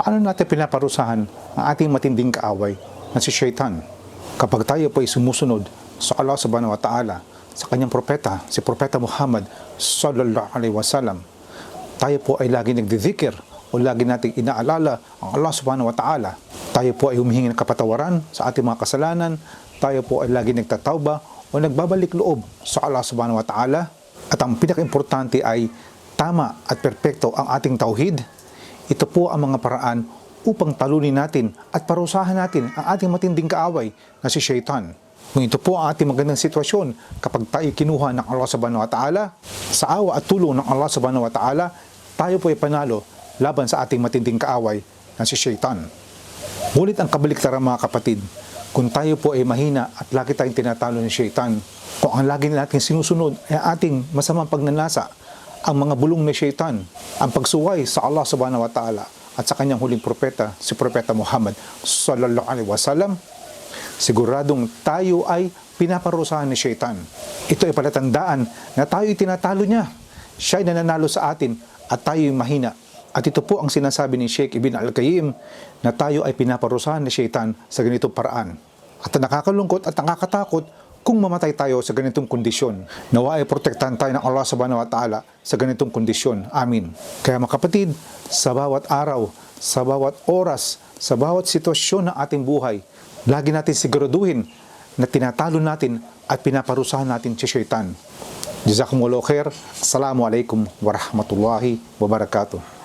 Paano natin pinaparusahan ang ating matinding kaaway na si Shaitan? Kapag tayo po ay sumusunod sa Allah subhanahu wa ta'ala, sa kanyang propeta, si Propeta Muhammad sallallahu alaihi wasallam, tayo po ay lagi nagdidikir o lagi nating inaalala ang Allah subhanahu wa ta'ala. Tayo po ay humihingi ng kapatawaran sa ating mga kasalanan. Tayo po ay lagi nagtatawba o nagbabalik loob sa Allah subhanahu wa ta'ala. At ang pinaka-importante ay tama at perpekto ang ating tauhid. Ito po ang mga paraan upang talunin natin at parusahan natin ang ating matinding kaaway na si Shaitan. Kung ito po ang ating magandang sitwasyon kapag tayo kinuha ng Allah subhanahu wa ta'ala, sa awa at tulong ng Allah subhanahu wa ta'ala, tayo po ay panalo laban sa ating matinding kaaway na si Shaitan. Ngunit ang kabaliktaran mga kapatid, kung tayo po ay mahina at lagi tayong tinatalo ni Shaitan, kung ang lagi natin sinusunod ay ating masamang pagnanasa, ang mga bulong ni Shaitan, ang pagsuway sa Allah subhanahu wa ta'ala at sa kanyang huling propeta, si Propeta Muhammad sallallahu alaihi wasallam, siguradong tayo ay pinaparusahan ni Shaitan. Ito ay palatandaan na tayo ay tinatalo niya. Siya ay nananalo sa atin at tayo ay mahina. At ito po ang sinasabi ni Sheikh Ibn Al-Qayyim na tayo ay pinaparusahan ni Shaitan sa ganitong paraan. At ang nakakalungkot at nakakatakot kung mamatay tayo sa ganitong kondisyon. Nawa ay protektahan tayo ng Allah subhanahu wa ta'ala sa ganitong kondisyon. Amin. Kaya mga kapatid, sa bawat araw, sa bawat oras, sa bawat sitwasyon ng ating buhay, lagi natin siguraduhin na tinatalo natin at pinaparusahan natin si Shaitan. Jazakumullah khair. Assalamualaikum warahmatullahi wabarakatuh.